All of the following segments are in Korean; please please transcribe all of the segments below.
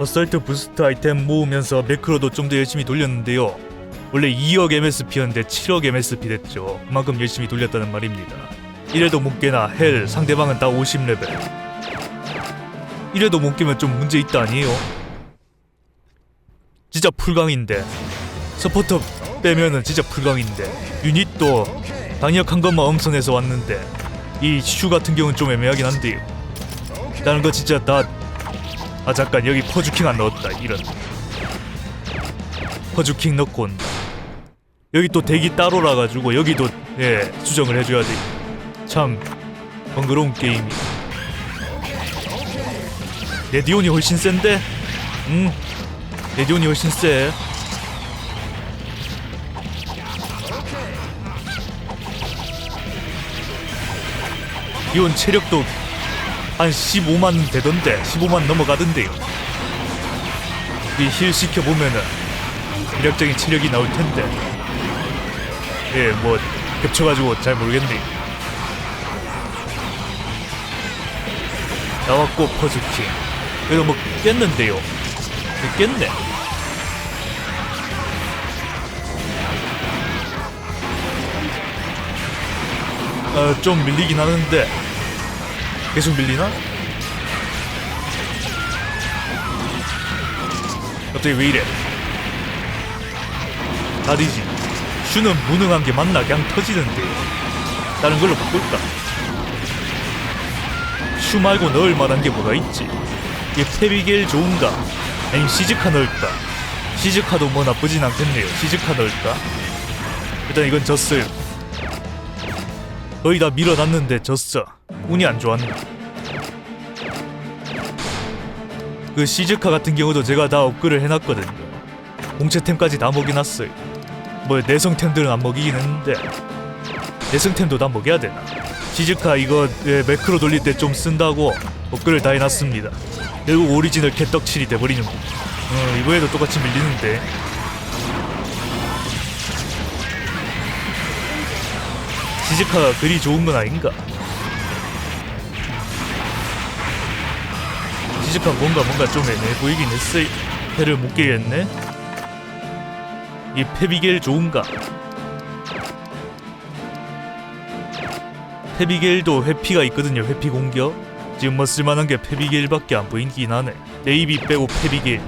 어설트 부스트 아이템 모으면서 매크로도 좀 더 열심히 돌렸는데요. 원래 2억 MSP였는데 7억 MSP 됐죠. 그만큼 열심히 돌렸다는 말입니다. 이래도 못 깨나 헬 상대방은 다 50레벨. 이래도 못 깨면 좀 문제 있다 아니에요? 진짜 풀강인데 서포터 빼면은 진짜 풀강인데 유닛도 강력한 것만 엄선해서 왔는데 이 슈 같은 경우는 좀 애매하긴 한데요. 다른 거 진짜 다 아 잠깐 여기 퍼주킹 안 넣었다. 이런. 퍼주킹 온다 여기 또 대기 따로라 가지고 여기도 예 수정을 해줘야지 참 번거로운 게임이. 레디온이 훨씬 센데? 응? 레디온이 훨씬 세. 이온 체력도 한 15만 되던데 15만 넘어가던데요. 이힐 시켜보면은 이력적인 체력이 나올 텐데. 예뭐 겹쳐가지고 잘 모르겠네요. 나왔고 퍼즈킹 그래도 뭐 깼는데요. 깼네. 어 좀 밀리긴 하는데 계속 밀리나? 갑자기 왜 이래? 다리지. 슈는 무능한 게 맞나? 그냥 터지는데. 다른 걸로 바꿀까? 슈 말고 넣을 만한 게 뭐가 있지? 이게 페비겔 좋은가? 아니면 시즈카 넣을까? 시즈카도 뭐 나쁘진 않겠네요. 시즈카 넣을까? 일단 이건 졌어요. 거의 다 밀어놨는데 졌어. 운이 안 좋았나? 그 시즈카 같은 경우도 제가 다 업글을 해놨거든요. 공채템까지 다 먹여놨어요. 뭐 내성템들은 안 먹이긴 했는데 내성템도 다 먹여야 되나? 시즈카 이거 예, 매크로 돌릴 때 좀 쓴다고 업글을 다 해놨습니다. 결국 오리지널 개떡칠이 돼버리는 거. 어, 이거에도 똑같이 밀리는데 시즈카가 그리 좋은 건 아닌가? 시즈카 뭔가 뭔가 좀 애매해 보이긴 했어. 해를 못 깨겠네. 이 페비겔 좋은가? 페비겔도 회피가 있거든요. 회피 공격. 지금 뭐 쓸만한 게 페비겔밖에 안 보이긴 하네. 네이비 빼고 페비겔.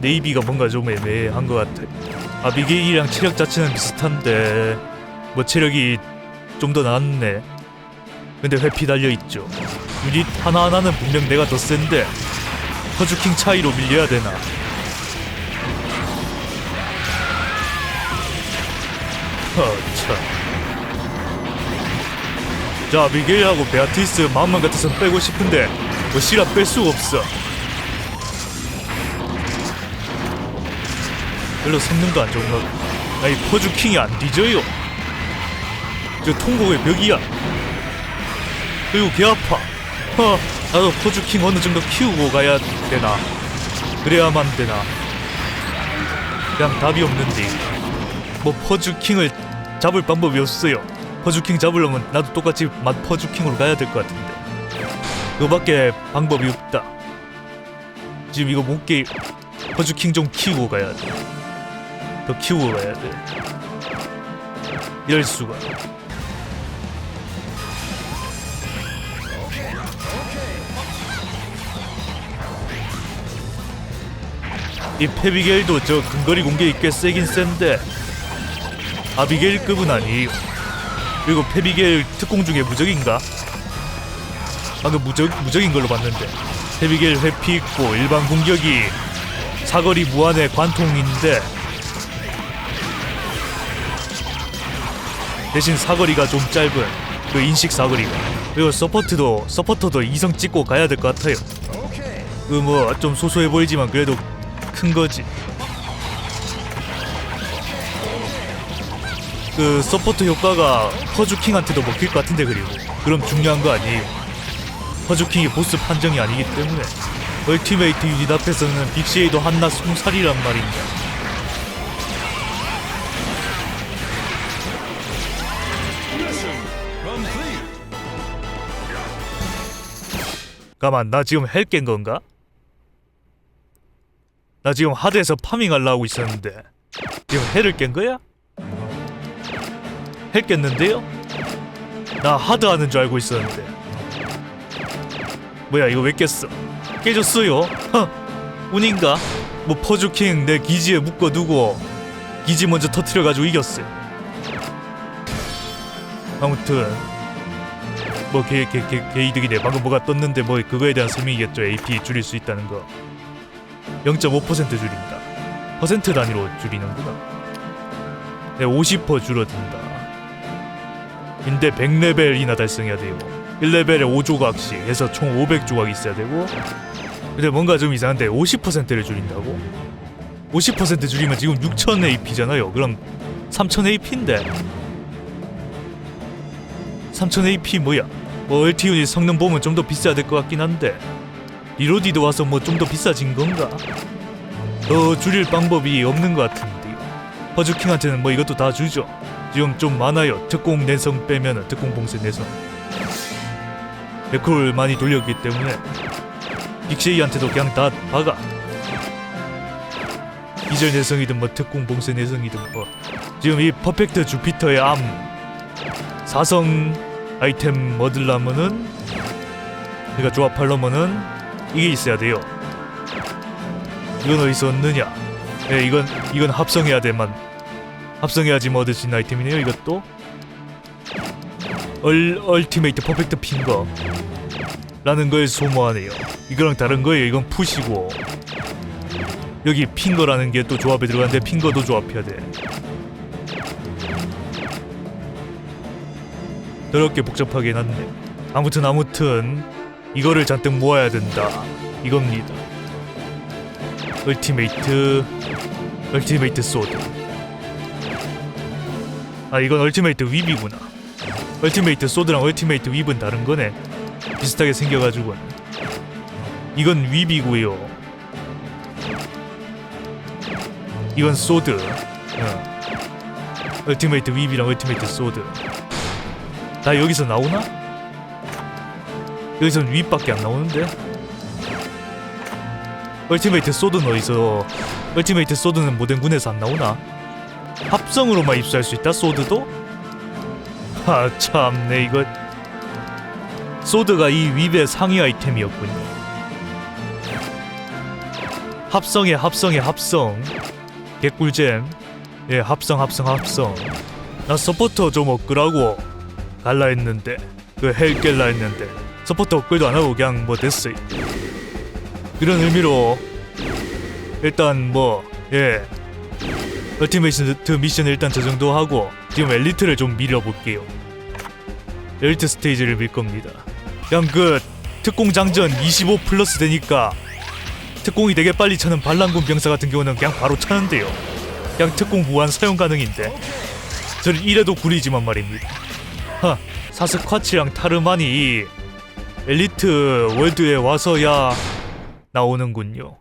네이비가 뭔가 좀 애매한 것 같아. 아비게일이랑 체력 자체는 비슷한데 뭐 체력이 좀더 나았네. 근데 회피 달려 있죠. 유닛 하나 하나는 분명 내가 더 센데 퍼주킹 차이로 밀려야 되나? 허참. 자 미겔하고 베아티스 마음만 같아서 빼고 싶은데 뭐 시라 뺄 수가 없어. 별로 성능도 안 좋은가? 아이 퍼주킹이 안 뒤져요. 저 통곡의 벽이야. 그리고 개 아파. 허, 나도 포주킹 어느 정도 키우고 가야 되나? 그래야만 되나? 그냥 답이 없는데. 뭐 퍼주킹을 잡을 방법이 없어요. 퍼주킹 잡으려면 나도 똑같이 맛 퍼주킹으로 가야 될 것 같은데. 그밖에 방법이 없다. 지금 이거 못게 퍼주킹 좀 키우고 가야 돼. 더 키우고 가야 돼. 이럴 수가. 이 페비겔도 저 근거리 공격이 꽤 세긴 센데 아비게일급은 아니에요. 그리고 페비겔 특공 중에 무적인가? 방금 무적 무적인 걸로 봤는데 페비겔 회피 있고 일반 공격이 사거리 무한의 관통인데 대신 사거리가 좀 짧은 그 인식 사거리가 그리고 서포트도 서포터도 이성 찍고 가야 될 것 같아요. 그뭐좀 소소해 보이지만 그래도 큰 거지. 그 서포트 효과가 퍼주킹한테도 먹힐 것 같은데 그리고 그럼 중요한 거 아니에요. 퍼주킹이 보스 판정이 아니기 때문에 얼티메이트 유닛 앞에서는 빅시에이도 한낱 송살이란 말입니다. 가만 나 지금 헬 깬 건가? 나 지금 하드에서 파밍 하려 하고 있었는데 지금 헬을 깬 거야? 헬 깼는데요? 나 하드 하는 줄 알고 있었는데 뭐야 이거 왜 깼어? 깨졌어요? 허 운인가? 뭐 퍼주킹 내 기지에 묶어두고 기지 먼저 터트려가지고 이겼어요 아무튼 뭐 개, 개, 개, 개이득이네 방금 뭐가 떴는데 뭐 그거에 대한 설명이겠죠. AP 줄일 수 있다는 거. 0.5% 줄인다. 퍼센트 단위로 줄이는구나. 네, 50% 줄어든다. 근데 100레벨이나 달성해야 돼요. 1레벨에 5조각씩 해서 총 500조각 있어야 되고. 근데 뭔가 좀 이상한데 50%를 줄인다고? 50% 줄이면 지금 6000 AP잖아요. 그럼 3000 AP인데. 3000 AP 뭐야? 뭐 얼티윤이 성능 보면 좀 더 비싸야 될 것 같긴 한데 리로디도 와서 뭐 좀 더 비싸진 건가? 더 줄일 방법이 없는 것 같은데요 퍼즈킹한테는 뭐 이것도 다 주죠. 지금 좀 많아요. 특공 내성 빼면은 특공 봉쇄 내성. 레콜 많이 돌렸기 때문에 빅쉐이한테도 그냥 다 박아. 기절 내성이든 뭐 특공 봉쇄 내성이든 뭐. 지금 이 퍼펙트 주피터의 암. 사성 아이템 얻으려면은 그러니까 조합하려면은 이게 있어야 돼요. 이건 어디서 얻느냐? 네 이건 이건 합성해야 돼만. 합성해야지 뭐 얻을 수 있는 아이템이네요 이것도. 얼, 얼티메이트 퍼펙트 핑거 라는 걸 소모하네요. 이거랑 다른 거예요. 이건 푸시고. 여기 핑거라는 게 또 조합에 들어가는데 핑거도 조합해야 돼 더럽게 복잡하게 해놨네 아무튼 아무튼 이거를 잔뜩 모아야 된다. 이겁니다. 얼티메이트 얼티메이트 소드 아 이건 얼티메이트 윕이구나. 얼티메이트 소드랑 얼티메이트 윕은 다른 거네. 비슷하게 생겨가지고. 이건 윕이고요. 이건 소드 어. 얼티메이트 윕이랑 얼티메이트 소드 다 여기서 나오나? 여기선 윕밖에 안 나오는데? 얼티메이트 소드는 어디서 얼티메이트 소드는 모든 군에서 안 나오나? 합성으로만 입수할 수 있다 소드도? 아 참네 이거. 소드가 이 윕의 상위 아이템이었군요. 합성에 합성에 합성. 개꿀잼. 예 합성 합성 합성. 나 서포터 좀 업그라고 갈라 했는데 그 헬 깰라 했는데 서포터 업글도 안 하고 그냥 뭐 됐어요. 그런 의미로 일단 뭐 예. 얼티메이트 미션 일단 저 정도 하고 지금 엘리트를 좀 밀어볼게요. 엘리트 스테이지를 밀 겁니다. 그냥 그 특공 장전 25 플러스 되니까 특공이 되게 빨리 차는 반란군 병사 같은 경우는 그냥 바로 차는데요. 그냥 특공 무한 사용 가능인데 저를 이래도 구리지만 말입니다 하 사스쿼치랑 타르만이 엘리트 월드에 와서야 나오는군요.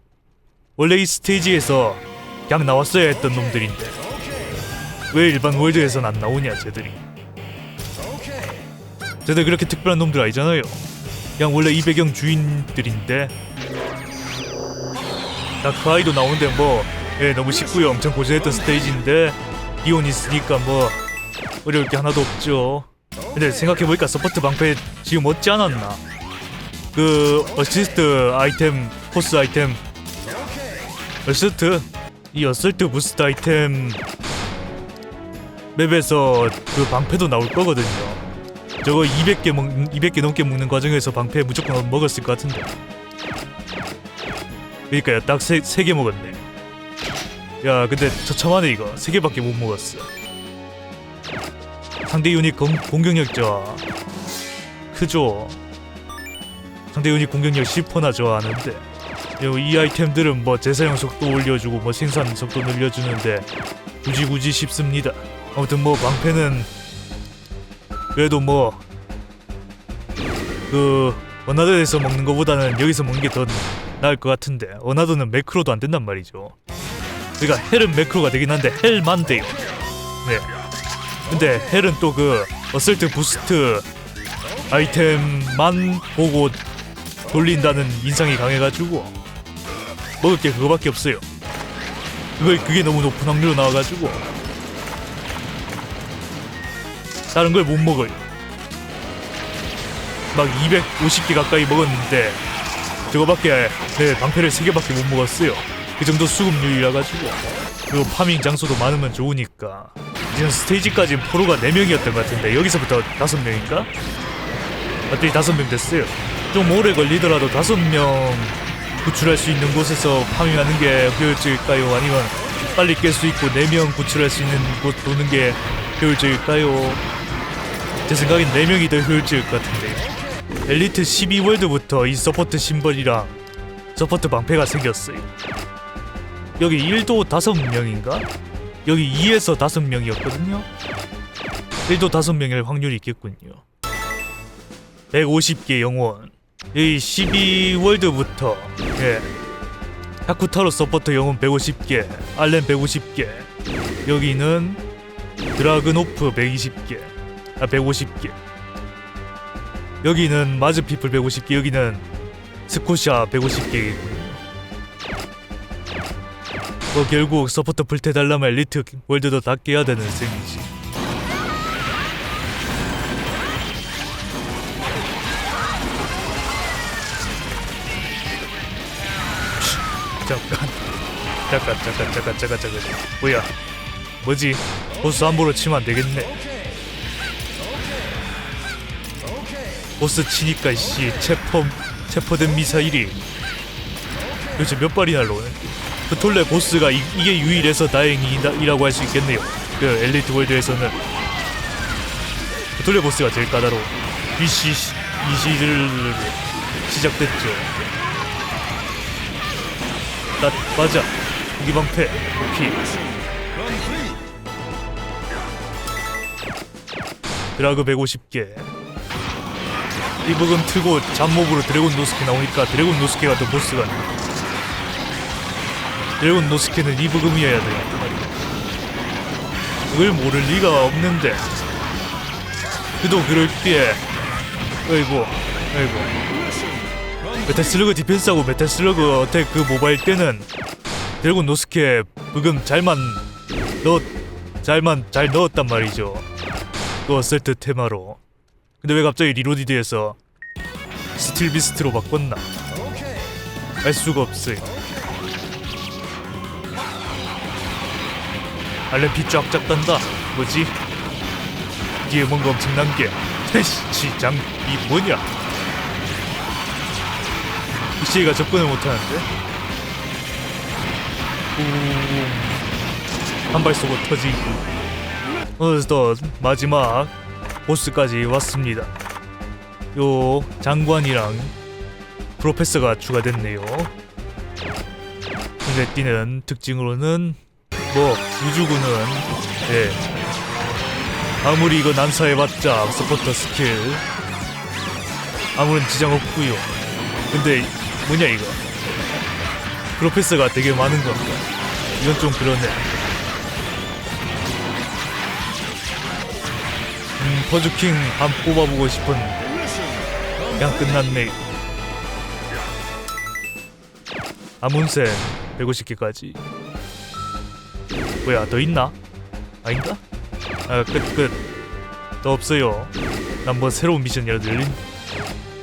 원래 이 스테이지에서 그냥 나왔어야 했던 놈들인데 왜 일반 월드에선 안 나오냐 쟤들이. 쟤들 그렇게 특별한 놈들 아니잖아요. 그냥 원래 이 배경 주인들인데. 나그 아이도 나오는데 뭐 예, 너무 쉽고요. 엄청 고생했던 스테이지인데. 이온 있으니까 뭐 어려울 게 하나도 없죠 근데 생각해보니까 서포트 방패 지금 얻지 않았나 그 어시스트 아이템 포스 아이템 어시스트 이 어설트 부스트 아이템 맵에서 그 방패도 나올 거거든요. 저거 200개 먹 200개 넘게 먹는 과정에서 방패 무조건 먹었을 것 같은데. 그러니까요, 딱세세 개 먹었네. 야, 근데 처참하네 이거. 세 개밖에 못 먹었어. 상대 유닛 공, 공격력 저하 크죠. 상대 유닛 공격력 10%나 저하하는데 요, 이 아이템들은 뭐 재사용 속도 올려주고 뭐 생산 속도 늘려주는데 굳이 굳이 쉽습니다. 아무튼 뭐 방패는 그래도 뭐그 어나더에서 먹는 것보다는 여기서 먹는 게 더 나을 것 같은데 어나더는 매크로도 안 된단 말이죠. 그러니까 헬은 매크로가 되긴 한데 헬만 돼요. 네. 근데 헬은 또 그 어설트 부스트 아이템만 보고 돌린다는 인상이 강해가지고 먹을 게 그거밖에 없어요. 그걸 그게 너무 높은 확률로 나와가지고 다른 걸 못 먹어요. 막 250개 가까이 먹었는데 저거밖에 네, 방패를 3개밖에 못 먹었어요. 그 정도 수급률이라 가지고 그리고 파밍 장소도 많으면 좋으니까 지금 스테이지까지 포로가 4명이었던 것 같은데 여기서부터 5명인가? 맞더니 5명 됐어요. 좀 오래 걸리더라도 5명 구출할 수 있는 곳에서 파밍하는 게 효율적일까요? 아니면 빨리 깰 수 있고 4명 구출할 수 있는 곳 도는 게 효율적일까요? 제 생각엔 4명이 더 효율적일 것 같은데 엘리트 12월드부터 이 서포트 심벌이랑 서포트 방패가 생겼어요 여기 1도 5명인가? 여기 2에서 5명이었거든요. 1도 5명일 확률이 있겠군요. 150개 영원 여기 12월드부터 예. 타쿠타로 서포터 영혼 150개 알렌 150개. 여기는 드라그노프 120개 아 150개. 여기는 마즈피플 150개 여기는 스코샤 150개이고요 뭐 결국 서포터 불태달라면 엘리트 월드도 다 깨야 되는 셈이지. 잠깐. 잠깐 잠깐 잠깐 잠깐 잠깐. 뭐야? 뭐지? 보스 함부로 치면 안 되겠네. 보스 치니까 씨 체포 체포된 미사일이. 도대체 몇 발이 날라오네 그 돌래 보스가 이, 이게 유일해서 다행이라고 할 수 있겠네요. 그 엘리트 월드에서는. 그 돌래 보스가 제일 까다로워. 이시 이시를 시작됐죠. 나 맞아. 무기 방패 오케이 드라그 150개. 이 부분 틀고 잡몹으로 드래곤 노스케 나오니까 드래곤 노스케가 더 보스가 드래곤 노스케는 이 부금이어야 돼. 그걸 모를 리가 없는데. 그도 그럴 게 어이구 어이구. 메탈슬러그 디펜스하고 메탈슬러그 어택 그 모바일 때는 드래곤 노스케 부금 잘만 넣 잘만 잘 넣었단 말이죠. 그 어설트 테마로. 근데 왜 갑자기 리로디드에서 스틸 비스트로 바꿨나? 알 수가 없어요 알렌 피 쫙쫙 단다. 뭐지? 뒤에 뭔가 엄청난 게. 시장 이 뭐냐? 이씨가 접근을 못하는데? 한발 쏘고 터지고. 어서 마지막 보스까지 왔습니다. 요 장관이랑 프로페서가 추가됐네요. 눈에 띄는 특징으로는 뭐 우주군은 예. 아무리 이거 난사해봤자 서포터 스킬. 아무런 지장 없고요. 근데 뭐냐 이거? 프로페서가 되게 많은 건가 이건 좀 그러네. 음 퍼즈킹 한 뽑아보고 싶었는데 그냥 끝났네. 아문센 150개까지 뭐야 더 있나? 아닌가? 아 끝 끝 더 없어요. 난 뭐 새로운 미션이라도 열린?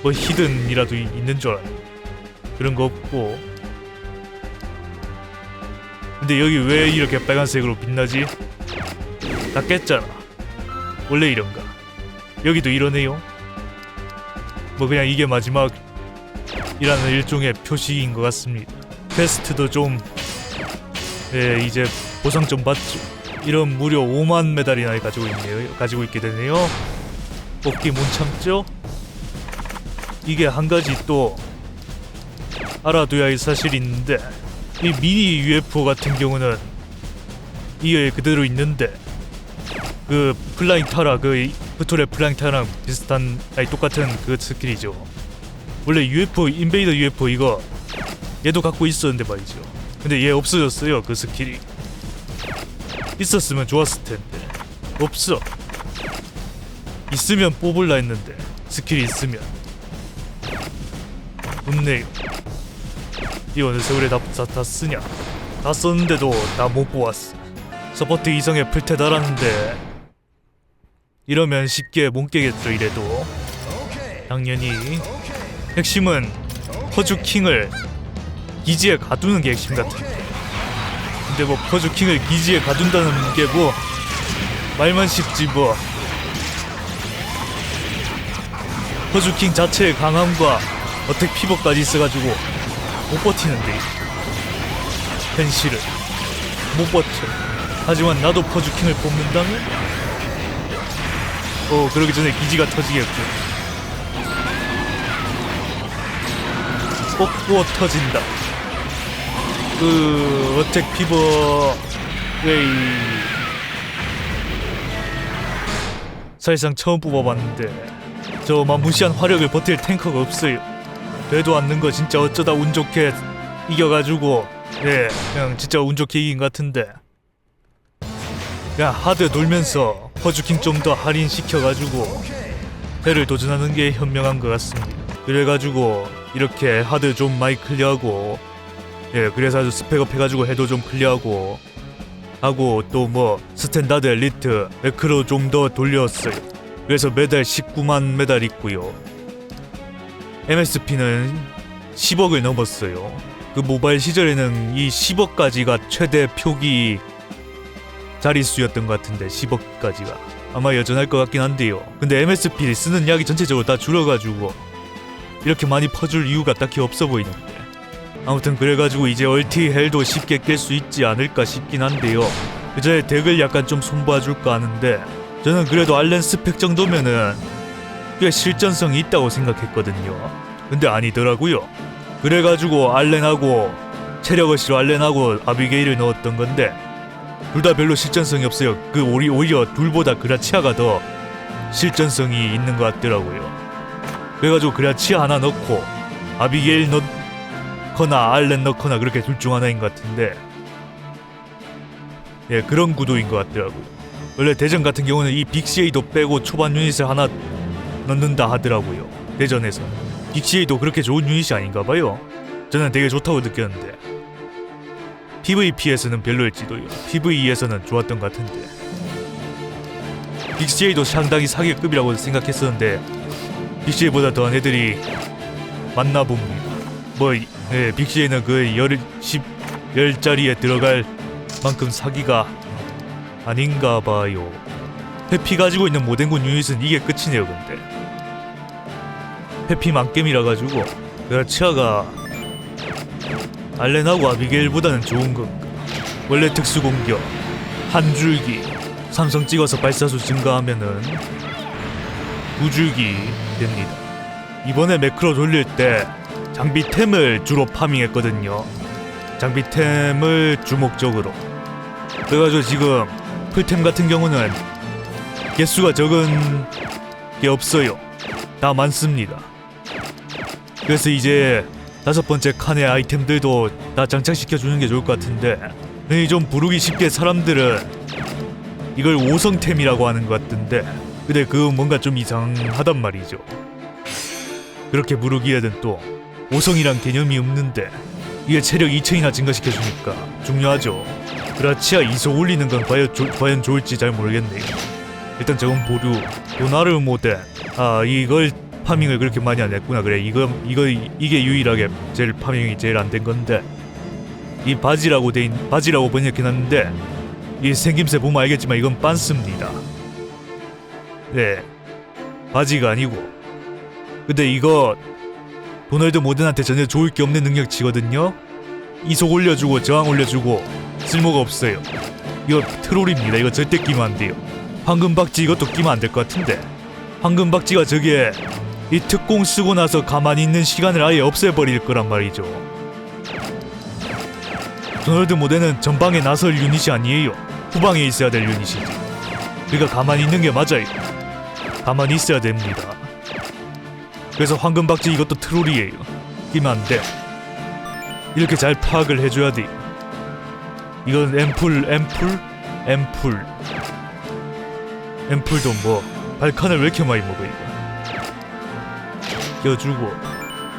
뭐 히든이라도 이- 있는 줄 알았네 그런 거 없고. 근데 여기 왜 이렇게 빨간색으로 빛나지? 다 깼잖아. 원래 이런가? 여기도 이러네요. 뭐 그냥 이게 마지막 이라는 일종의 표식인 것 같습니다. 퀘스트도 좀 예, 이제 보상 좀 받죠 이런 무려 5만 메달이나 가지고 있네요. 가지고 있게 되네요. 뽑기 못 참죠? 이게 한 가지 또 알아둬야 할 사실이 있는데 이 미니 UFO 같은 경우는 이게 그대로 있는데 그 플라잉 타라 그 프톨의 플라잉 타랑 비슷한 아니 똑같은 그 스킬이죠. 원래 UFO 인베이더 UFO 이거 얘도 갖고 있었는데 말이죠. 근데 얘 없어졌어요 그 스킬이 있었으면 좋았을 텐데. 없어. 있으면 뽑을라 했는데 스킬이 있으면. 없네요. 이 어느 세월에 다, 다, 다 쓰냐? 다 썼는데도 다못 보았어. 서포트 이성에 풀테 달았는데. 이러면 쉽게 못 깨겠죠 이래도. 당연히. 핵심은 퍼주킹을 기지에 가두는 게 핵심 같은데 근데 뭐 퍼주킹을 기지에 가둔다는 게 뭐 말만 쉽지 뭐. 퍼주킹 자체의 강함과 어택 피버까지 있어가지고 못 버티는데 현실은 못 버텨. 하지만 나도 퍼주킹을 뽑는다면? 어 그러기 전에 기지가 터지겠고. 뽑고 터진다 그 어택 피버 웨이 사실상 처음 뽑아봤는데 저 마무시한 화력을 버틸 탱커가 없어요. 되도 않는 거 진짜 어쩌다 운 좋게 이겨가지고 예 그냥 진짜 운 좋게 이긴 것 같은데. 그냥 하드 돌면서 퍼주킹 좀 더 할인시켜가지고 배를 도전하는 게 현명한 것 같습니다. 그래가지고 이렇게 하드 좀 많이 클리어하고 예 그래서 아주 스펙업 해가지고 해도 좀 클리어하고. 하고 또 뭐 스탠다드 엘리트 매크로 좀 더 돌렸어요. 그래서 매달 19만 매달 있고요. MSP는 10억을 넘었어요. 그 모바일 시절에는 이 10억까지가 최대 표기 자릿수였던 것 같은데 10억까지가. 아마 여전할 것 같긴 한데요. 근데 MSP 쓰는 약이 전체적으로 다 줄어가지고 이렇게 많이 퍼줄 이유가 딱히 없어 보이는데 아무튼 그래가지고 이제 얼티 헬도 쉽게 깰 수 있지 않을까 싶긴 한데요. 그전에 덱을 약간 좀 손봐줄까 하는데 저는 그래도 알렌 스펙 정도면은 꽤 실전성이 있다고 생각했거든요. 근데 아니더라고요. 그래가지고 알렌하고 체력어시로 알렌하고 아비게일을 넣었던 건데 둘 다 별로 실전성이 없어요. 그 오리, 오히려 둘보다 그라치아가 더 실전성이 있는 것 같더라고요. 그래가지고 그라치아 하나 넣고 아비게일 넣 거나 알렌 넣거나 그렇게 둘 중 하나인 것 같은데. 예 그런 구도인 것 같더라고요 원래 대전 같은 경우는 이 빅시에이도 빼고 초반 유닛을 하나 넣는다 하더라고요 대전에서. 빅시에이도 그렇게 좋은 유닛이 아닌가 봐요. 저는 되게 좋다고 느꼈는데. PVP에서는 별로일지도요. PVE에서는 좋았던 것 같은데. 빅시에이도 상당히 사기급이라고 생각했었는데 빅시에이보다 더한 애들이 많나 봅니다. 뭐 예, 빅시에이는 그 열, 10, 10짜리에 들어갈 만큼 사기가 아닌가 봐요. 해피 가지고 있는 모den군 유닛은 이게 끝이네요, 근데. 해피 만겜이라 가지고 그라치아가 알렌하고 아비게일보다는 좋은 건가? 원래 특수 공격 한 줄기 삼성 찍어서 발사수 증가하면은 두 줄기 됩니다. 이번에 매크로 돌릴 때 장비템을 주로 파밍했거든요. 장비템을 주목적으로. 그래가지고 지금 풀템 같은 경우는 개수가 적은 게 없어요. 다 많습니다. 그래서 이제 다섯 번째 칸의 아이템들도 다 장착시켜 주는 게 좋을 것 같은데 근데 좀 부르기 쉽게 사람들은 이걸 5성템이라고 하는 것 같던데 근데 그 뭔가 좀 이상하단 말이죠. 그렇게 부르기에는 또 5성이란 개념이 없는데 이게 체력 2층이나 증가시켜 주니까 중요하죠. 그라치아 이속 올리는 건 과연, 조, 과연 좋을지 잘 모르겠네요. 일단 저건 보류 도나르 모델 아 이걸 파밍을 그렇게 많이 안 했구나 그래 이거 이거 이게 유일하게 제일 파밍이 제일 안 된 건데 이 바지라고 돼인 바지라고 번역해놨는데 이 생김새 보면 알겠지만 이건 빤스입니다. 네 바지가 아니고 근데 이거 도널드 모든한테 전혀 좋을 게 없는 능력치거든요. 이속 올려주고 저항 올려주고 쓸모가 없어요. 이거 트롤입니다. 이거 절대 끼면 안 돼요. 황금 박쥐 이것도 끼면 안 될 것 같은데. 황금 박쥐가 저게 이 특공 쓰고 나서 가만히 있는 시간을 아예 없애버릴 거란 말이죠. 도널드 모델은 전방에 나설 유닛이 아니에요. 후방에 있어야 될 유닛이지. 그러니까 가만히 있는 게 맞아요. 가만히 있어야 됩니다. 그래서 황금박쥐 이것도 트롤이에요. 끼면 안 돼. 이렇게 잘 파악을 해줘야 돼. 이건 앰플, 앰플, 앰플. 앰플도 뭐 발칸을 왜 이렇게 많이 먹어 이거. 껴주고